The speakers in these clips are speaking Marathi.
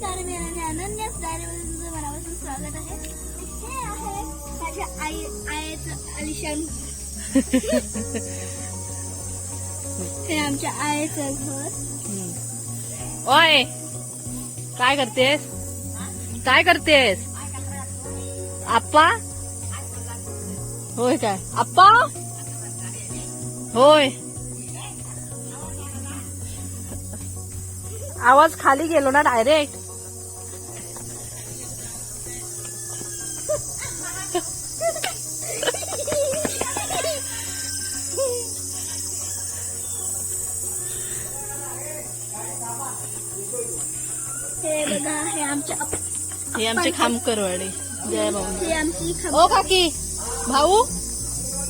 नमस्कार मी अनन्या अनन्यास डायरीमध्ये तुमचं मनापासून स्वागत आहे. हे आहे माझ्या आई आलिशान हे आमच्या घर. ओय काय करतेस? काय करतेस? आप्पा? होय काय? आप्पा? होय. आवाज खाली गेलो ना डायरेक्ट. हे बघा हे आमच्या हे आमचे खामकरवाडे जय भाऊ हे आमची ओ काकी. भाऊ?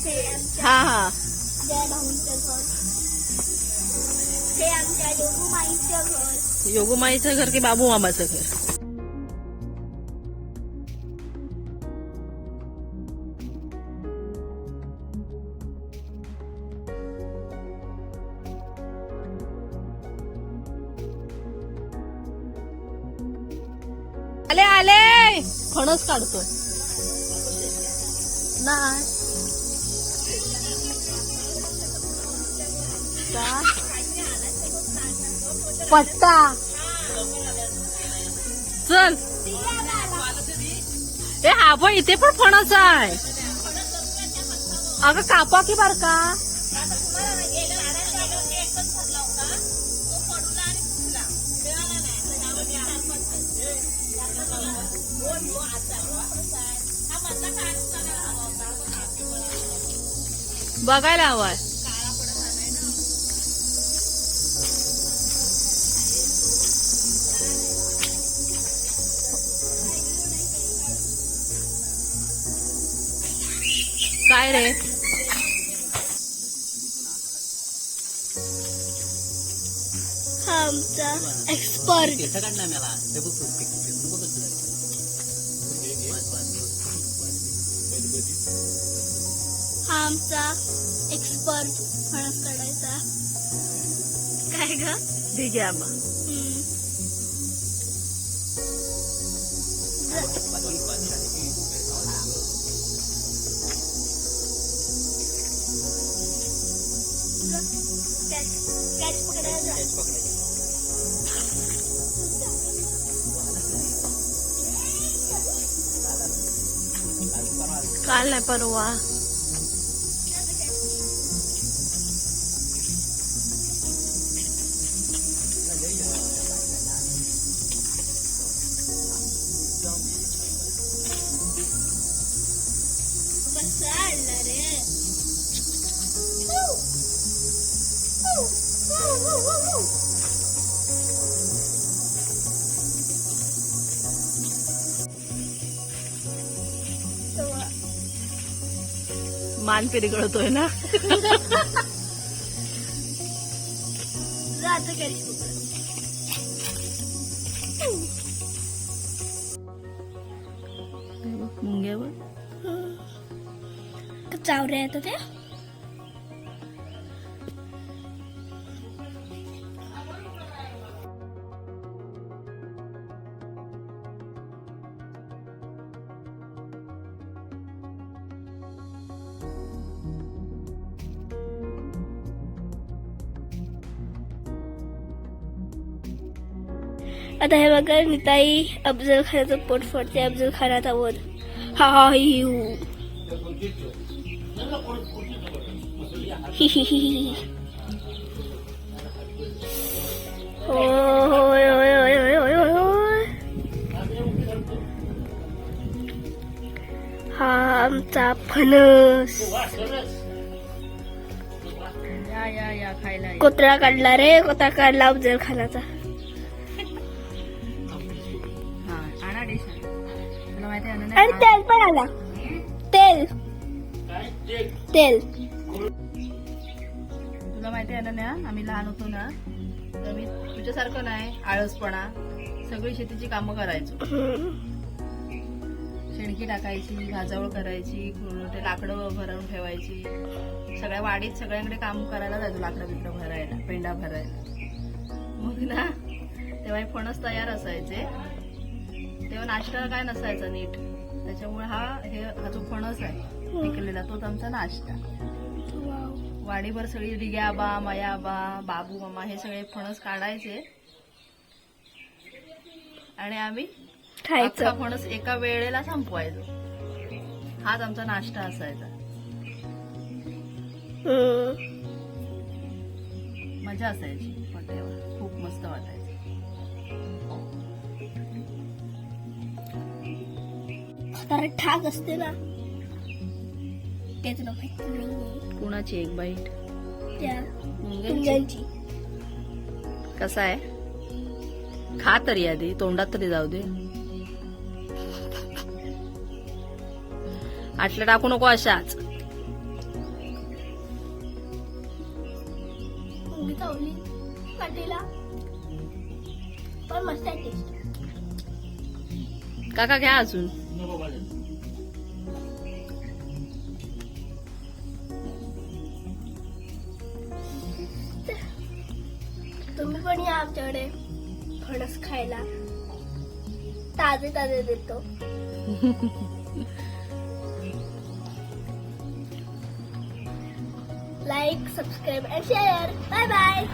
हे आमच्या हा हा. जय भाऊंचं घर. हे आमच्या योगुमाईचं घर. योगुमाईचं घर की बाबू मामाचं घर? आले आले! फणस काढतोय. नाही? पट्टा. चल. ए हा इथे पण फणस आहे. अगं कापा की बार बघायला हवाय. काय रे? हा आमचा एक्सपर्ट आमचा एक्सपर्ट फणस काढायचा काय ग. कॅच पकडायला जा. काल नाही परवा मान पिरगळतोय ना. मुंग्यावर. चावऱ्या येतात त्या? आता हे बघा निताई अफजल खानाचं पोट फोडते अफजल खानाचा वध हा हा ही ही हू. ही ही ही ही. ओय, ओय, ओय, ओय, ओय. हा आमचा फणस. कोत्रा काढला रे कोत्रा काढला अफजल खानाचा आणि तेल पण आला. तेल. तेल. तुला माहिती आहे ना आम्ही लहान होतो ना तर मी तुझ्यासारखं नाही आळसपणा सगळी शेतीची कामं करायचो. शेणकी टाकायची घाजावळ करायची ते लाकडं भरवून ठेवायची. सगळ्या वाडीत सगळ्यांकडे काम करायला जायचो लाकडं बिकडं भरायला पेंडा भरायला. मग ना तेव्हा हे फणस तयार असायचे. तेव्हा नाश्ता काय नसायचा नीट. त्याच्यामुळे हा हे हा जो फणस आहे पिकलेला तोच आमचा नाश्ता. वाडीभर सगळी रिग्याबा मयाबा बाबू मामा हे सगळे फणस काढायचे. आणि आम्ही खायचं. फणस एका वेळेला संपवायचो. हाच आमचा नाश्ता असायचा. मजा असायची. पण तेव्हा खूप मस्त वाटायचं. कारण ठाक असते ना. माहिती नाहीये कुणाची एक बाईट त्या मुंग्यांची. मुंग्यांची. कसा आहे? खा तरी आधी तोंडात तरी जाऊ दे. आटल्या टाकू नको अशाच. मुंगी चावली. पाटीला. पण मस्त आहे टेस्ट काका घ्या अजून. तुम्ही पण या आमच्याकडे फणस खायला ताजे ताजे देतो. Like subscribe and share bye bye